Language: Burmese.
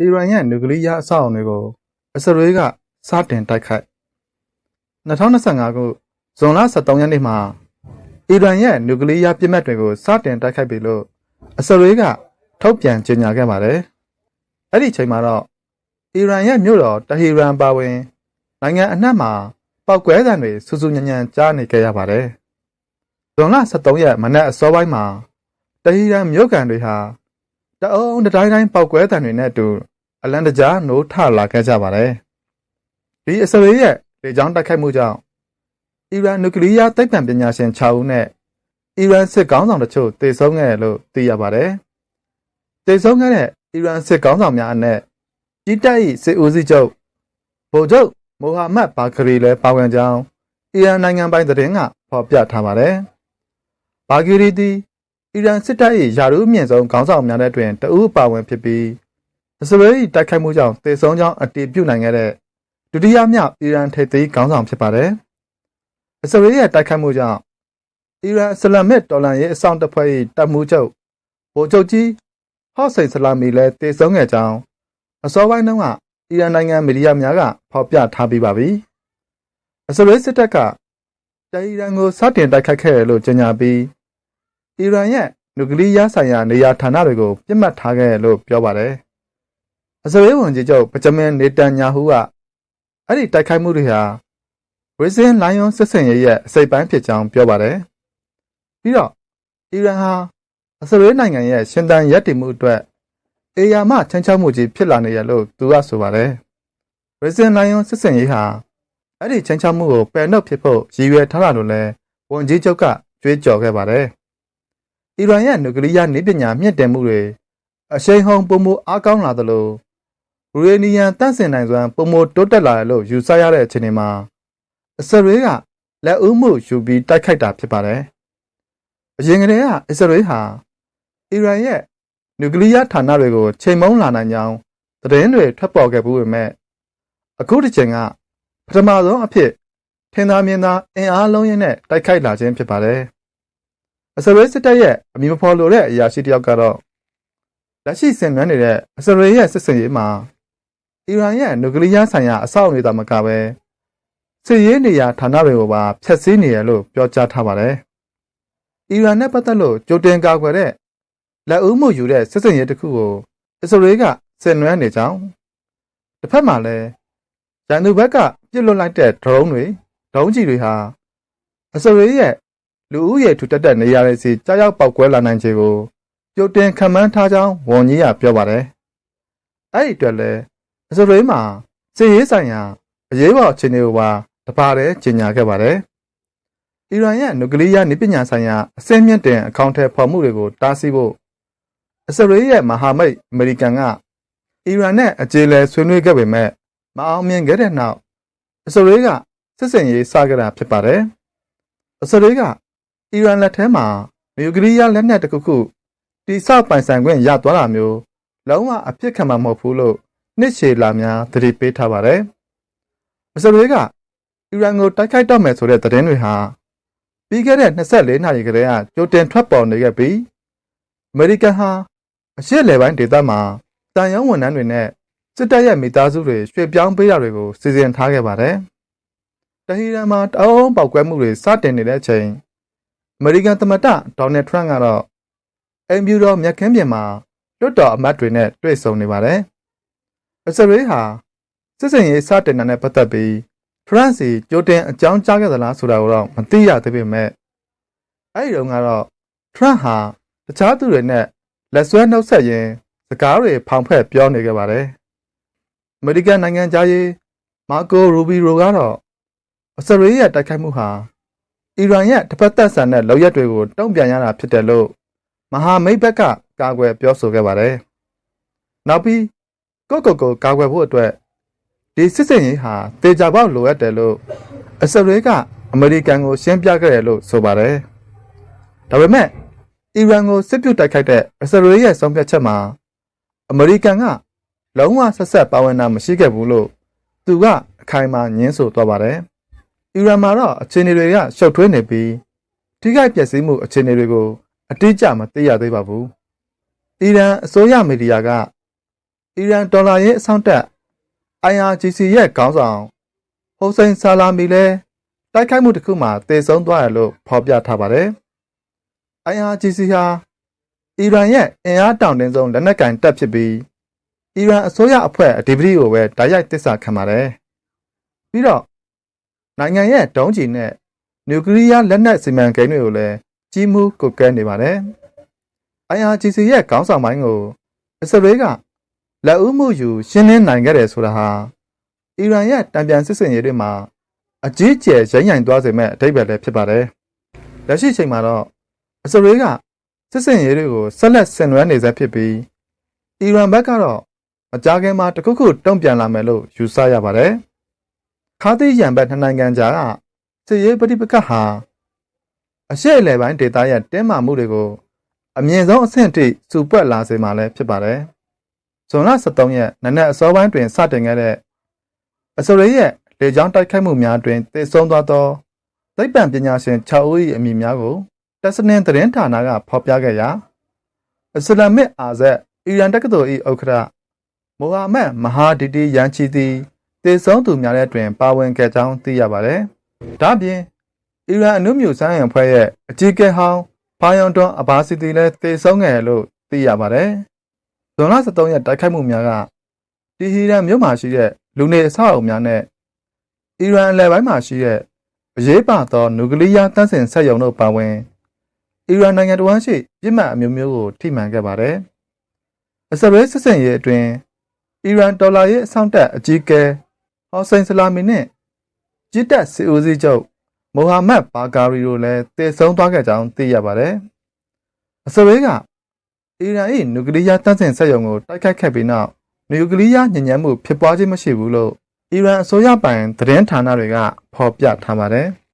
အီရန်ရဲ့နျူကလ িয়ার အဆောက်အအုံတွေကိုအစ္စရေးကစတင်တိုက်ခိုက်2025ခုဇွန်လ23ရက်နေ့မှာအီရန်ရဲ့နျူကလ িয়ার ပြစ်မှတ်တွေကိုစတင်တိုက်ခိုက်ပြီလို့အစ္စရေးကထုတ်ပြန်ကြေညာခဲ့ပါတယ်။အဲ့ဒီချိန်မှာတော့အီရန်ရဲ့မြို့တော်တဟီရန်ပါဝင် နိုင်ငံအနှံ့မှာပောက်ကွဲသံတွေဆူဆူညံ့ညံ့ကြားနေကြရပါတယ်။ဇွန်လ23ရက်မနက်အစောပိုင်းမှာတဟီရန်မြို့ကန်တွေဟာတအုံတတိုင်းတိုင်းပောက်ကွဲသံတွေနဲ့အတူ အလန်တကြားနိုးထလာခဲ့ကြပါတယ်။ဒီအစ္စရေးရဲ့လေကြောင်းတိုက်ခိုက်မှုကြောင့်အီရန်နျူကလ িয়ার သိပ္ပံပညာရှင်6ဦးနဲ့အီရန်စစ်ကောင်းဆောင်တချို့တေဆုံးခဲ့တယ်လို့သိရပါတယ်။တေဆုံးခဲ့တဲ့အီရန်စစ်ကောင်းဆောင်များအနက်ကြီးတပ်၏စစ်ဦးစီးချုပ်ဗိုလ်ချုပ်မိုဟာမက်ဘာခရီလည်းပါဝင်ကြောင်းအီရန်နိုင်ငံပိုင်သတင်းကဖော်ပြထားပါတယ်။ဘာဂီရီသည်အီရန်စစ်တပ်၏ယာရုအမြင့်ဆုံးခေါင်းဆောင်များတဲ့တွင်တဦးပါဝင်ဖြစ်ပြီး အစ္စရေး၏တိုက်ခိုက်မှုကြောင့်တေဆုံးကြောင်းအတည်ပြုနိုင်ခဲ့တဲ့ဒုတိယမြောက်အီရန်ထိပ်သီးခေါင်းဆောင်ဖြစ်ပါတယ်။အစ္စရေးရဲ့တိုက်ခိုက်မှုကြောင့်အီရန်အစ္စလာမစ်တော်လှန်ရေးအဆောင်တပ်ဖွဲ့၏တပ်မှူးချုပ်ဗိုလ်ချုပ်ကြီးဟော့စိန်ဆလာမီလည်းတေဆုံးခဲ့ကြောင်းအစောပိုင်းတုန်းကအီရန်နိုင်ငံမီဒီယာများကဖော်ပြထားပြီးပါပြီ။အစ္စရေးစစ်တပ်ကတိုင်အီရန်ကိုစတင်တိုက်ခိုက်ခဲ့တယ်လို့ကြေညာပြီးအီရန်ရဲ့နျူကလ িয়ার ဆိုင်ရာနေရာဌာနတွေကိုပြစ်မှတ်ထားခဲ့တယ်လို့ပြောပါတယ်။ အစ္စရေးဝန်ကြီးချုပ်ဗဂျမင်နေတန်ညာဟူကအဲ့ဒီတိုက်ခိုက်မှုတွေဟာဝီဇင်လိုင်ယွန်စစ်စင်ရဲ့အစိပ်ပိုင်းဖြစ်ကြောင်းပြောပါတယ်။ပြီးတော့အီရန်ဟာအစ္စရေးနိုင်ငံရဲ့ရှင်သန်ရည်တည်မှုအတွက်အေယာမချမ်းချောက်မှုကြီးဖြစ်လာနေရလို့သူကဆိုပါတယ်။ရီဇင်လိုင်ယွန်စစ်စင်ရေးဟာအဲ့ဒီချမ်းချောက်မှုကိုပယ်နှုတ်ဖြစ်ဖို့ရည်ရွယ်ထားတာလို့လည်းဝန်ကြီးချုပ်ကကြွေးကြော်ခဲ့ပါတယ်။အီရန်ရဲ့နျူကလ িয়ার နည်းပညာမြင့်တင်မှုတွေအရှိန်ဟုန်ပုံမအားကောင်းလာသလို ယူရေနီယံတန့်စင်နိုင်စွမ်းပုံမတိုးတက်လာတယ်လို့ယူဆရတဲ့အခြေအနေမှာအစ္စရေးကလက်ဦးမှုယူပြီးတိုက်ခိုက်တာဖြစ်ပါတယ်။အရင်ကတည်းကအစ္စရေးဟာအီရန်ရဲ့နျူကလ িয়ার ဌာနတွေကိုချိန်မုံလာနိုင်ကြောင်းသတင်းတွေထွက်ပေါ်ခဲ့ဘူးပေမဲ့အခုတစ်ချိန်ကပထမဆုံးအဖြစ်ထင်သာမြင်သာအင်အားလုံးရင်းနဲ့တိုက်ခိုက်လာခြင်းဖြစ်ပါတယ်။အစ္စရေးစစ်တပ်ရဲ့အမည်မဖော်လိုတဲ့အရာရှိတယောက်ကတော့လက်ရှိဆင်နွှဲနေတဲ့အစ္စရေးရဲ့စစ်စင်ရေးမှာ အီရန်ရဲ့နျူကလ িয়ার ဆိုင်ရာအဆောက်အဦတွေသာမကပဲစစ်ရေးနေရာဌာနတွေကိုပါဖျက်ဆီးနေရလို့ပြောကြားထားပါတယ်။အီရန်နဲ့ပတ်သက်လို့ကြိုတင်ကာကွယ်တဲ့လက်ဦးမှုယူတဲ့စစ်စင်ရေးတစ်ခုကိုအစ္စရေးကဆင်နွှဲနေကြောင်းတစ်ဖက်မှာလည်းရန်သူဘက်ကပြစ်လွတ်လိုက်တဲ့ဒရုန်းတွေဒုံးကြီးတွေဟာအစ္စရေးရဲ့လူဦးရေထူထပ်တဲ့နေရာတွေစီကြားရောက်ပောက်ကွဲလာနိုင်ခြေကိုကြိုတင်ခံမှန်းထားကြောင်းဝန်ကြီးကပြောပါတယ်။အဲ့ဒီအတွက်လည်း အစ္စရေးမှာစစ်ရေးဆိုင်ရာအရေးပေါ်အခြေအနေကိုပါတပါးတည်းကြီးညာခဲ့ပါတယ်။အီရန်ရဲ့နျူကလ িয়ার နည်းပညာဆိုင်ရာအဆင့်မြင့်တင်အကောင့်ထဲဖော်မှုတွေကိုတားဆီးဖို့အစ္စရေးရဲ့မဟာမိတ်အမေရိကန်ကအီရန်နဲ့အကြေအလည်ဆွေးနွေးခဲ့ပေမဲ့မအောင်မြင်ခဲ့တဲ့နောက်အစ္စရေးကစစ်စင်ရေးစခဲ့တာဖြစ်ပါတယ်။အစ္စရေးကအီရန်လက်ထဲမှာနျူကလ িয়ার လက်နက်တစ်ခုခုတိစပိုင်ဆိုင်ခွင့်ရသွားတာမျိုးလုံးဝအဖြစ်ခံမှာမဟုတ်ဘူးလို့ နှစ်ရှည်လာများသတိပေးထားပါတယ်။အစ္စရေးကအီရန်ကိုတိုက်ခိုက်တော့မယ်ဆိုတဲ့သတင်းတွေဟာပြီးခဲ့တဲ့24နာရီကတည်းကကြိုတင်ထွက်ပေါ်နေခဲ့ပြီးအမေရိကန်ဟာအရှေ့လယ်ပိုင်းဒေသမှာတန်ရုံးဝန်ထမ်းတွေနဲ့စစ်တပ်ရဲ့မိသားစုတွေရွှေ့ပြောင်းပေးတာတွေကိုစီစဉ်ထားခဲ့ပါတယ်။တဟီရန်မှာတအုံးပေါက်ကွဲမှုတွေစတင်နေတဲ့အချိန်အမေရိကန်သမ္မတဒေါ်နယ်ထရန့်ကတော့အမ်ဗျူတော်မြက်ခင်းပြင်မှာလွတ်တော်အမတ်တွေနဲ့တွေ့ဆုံနေပါတယ်။ အစ္စရေးဟာစစ်စင်ရေးစတင်တာနဲ့ပတ်သက်ပြီးဖရန့်စီကြိုတင်အကြောင်းကြားခဲ့သလားဆိုတာကိုတော့မသိရသေးပေမဲ့အဲ့ဒီတော့ကတော့ထရန့်ဟာတခြားသူတွေနဲ့လက်ဆွဲနှုတ်ဆက်ရင်းစကားတွေဖောင်ဖက်ပြောနေခဲ့ပါတယ်။အမေရိကန်နိုင်ငံသားရေးမာကိုရူဘီရိုကတော့အစ္စရေးရဲ့တိုက်ခိုက်မှုဟာအီရန်ရဲ့တစ်ဖက်သက်ဆန်တဲ့လောက်ရက်တွေကိုတုံ့ပြန်ရတာဖြစ်တယ်လို့မဟာမိတ်ဘက်ကကာကွယ်ပြောဆိုခဲ့ပါတယ်။နောက်ပြီး ကိုကိုကိုကာကွယ်ဖို့အတွက်ဒီစစ်စင်ရေးဟာတေချာပေါက်လိုအပ်တယ်လို့အစ္စရေးကအမေရိကန်ကိုရှင်းပြခဲ့တယ်လို့ဆိုပါတယ်။ဒါပေမဲ့အီရန်ကိုစစ်ပြုတ်တိုက်ခိုက်တဲ့အစ္စရေးရဲ့ဆုံးဖြတ်ချက်မှာအမေရိကန်ကလုံးဝဆက်ဆက်ပါဝင်တာမရှိခဲ့ဘူးလို့သူကအခိုင်အမာညင်းဆိုသွားပါတယ်။အီရန်မှာတော့အခြေအနေတွေကရှုပ်ထွေးနေပြီးထိခိုက်ပျက်စီးမှုအခြေအနေတွေကိုအတိအကျမသိရသေးပါဘူး။အီရန်အစိုးရမီဒီယာက အီရန်ဒေါ်လာရဲ့အဆောင်တက် IRGC ရဲ့ခေါင်းဆောင်ဟိုစိန်ဆာလာမီလည်းတိုက်ခိုက်မှုတစ်ခုမှာတည်ဆုံသွားတယ်လို့ဖော်ပြထားပါတယ်။ IRGC ဟာအီရန်ရဲ့အင်အားတောင်တင်းဆုံးလက်နက်ကင်တပ်ဖြစ်ပြီးအီရန်အစိုးရအဖွဲ့အဓိပတိကိုပဲတိုက်ရိုက်တစ္ဆာခံပါတယ်။ပြီးတော့နိုင်ငံရဲ့ဒုံးကျည်နဲ့နျူကလ িয়ার လက်နက်စီမံကိန်းတွေကိုလည်းကြီးမှုကုတ်ကဲနေပါတယ်။ IRGC ရဲ့ခေါင်းဆောင်ပိုင်းကိုအစ္စရေးက လက်ဦးမှုယူရှင်းလင်းနိုင်ခဲ့တယ်ဆိုတာဟာအီရန်ရဲ့တံပြန်စစ်စင်ရေးတွေမှာအကြီးအကျယ်ရိုင်းရိုင်သွားစေမဲ့အဓိပ္ပာယ်လည်းဖြစ်ပါတယ်။လက်ရှိချိန်မှာတော့အစ္စရေးကစစ်စင်ရေးတွေကိုဆက်လက်ဆင်နွှဲနေဆဲဖြစ်ပြီးအီရန်ဘက်ကတော့မကြာခင်မှာတခုခုတုံ့ပြန်လာမယ်လို့ယူဆရပါတယ်။ခါသီရန်ဘက်နှစ်နိုင်ငံကြားကစစ်ရေးပဋိပက္ခဟာအရှေ့အလယ်ပိုင်းဒေသရဲ့တင်းမာမှုတွေကိုအမြင့်ဆုံးအဆင့်ထိစူပွက်လာစေမှာလည်းဖြစ်ပါတယ်။ ဇွန်လ23ရက်နနက်အစောပိုင်းတွင်စတင်ခဲ့တဲ့အစ္စရေးရဲ့လေကြောင်းတိုက်ခိုက်မှုများတွင်တည်ဆုံသွားသောသိပ္ပံပညာရှင်6ဦး၏အမည်များကိုတက်စနင်သတင်းဌာနကဖော်ပြခဲ့ရာအစ္စလာမစ်အာဇက်အီရန်တက္ကသိုလ်၏ဥက္ကဋ္ဌမိုဟာမက်မဟာဒီတီယန်ချီသည်တည်ဆုံသူများတဲ့တွင် ပါဝင်ခဲ့ကြောင်းသိရပါတယ်။ဒါ့အပြင်အီရန်အနုမြူဆိုင်ရန်ဖွဲ့ရဲ့အကြီးအကဲဟောင်းဖာယွန်တွန်အဘာစီတီလည်းတည်ဆုံခဲ့လို့သိရပါတယ်။ ဇွန်လ23ရက်တိုက်ခိုက်မှုများကတီဟီရန်မြို့မှာရှိတဲ့လူနေအဆောက်အအုံများနဲ့အီရန်အလယ်ပိုင်းမှာရှိတဲ့အရေးပါသောနျူကလ িয়ার တန့်စင်ဆက်ယုံတို့ပါဝင်အီရန်နိုင်ငံတော်ရှိပြစ်မှတ်အမျိုးမျိုးကိုထိမှန်ခဲ့ပါတယ်။အစ္စရေးစစ်စင်ရေးအတွင်းအီရန်ဒေါ်လာရဲ့အဆောင်တက်အကြီးအကဲဟော့ဆိုင်ဆလာမီနဲ့ဂျစ်တက်စီအိုစီချုပ်မိုဟာမက်ဘာဂါရီတို့လည်းတည်ဆုံသွားခဲ့ကြောင်းသိရပါတယ်။အစ္စရေးက အီရန်၏နျူကလ িয়ার တန့်စင်ဆက်ယုံကိုတိုက်ခိုက်ခဲ့ပြီးနောက်နျူကလ িয়ার ညဉ့်ညမ်းမှုဖြစ်ပွားခြင်းမရှိဘူးလို့အီရန်အစိုးရပိုင်သတင်းဌာနတွေကဖော်ပြထားပါတယ်။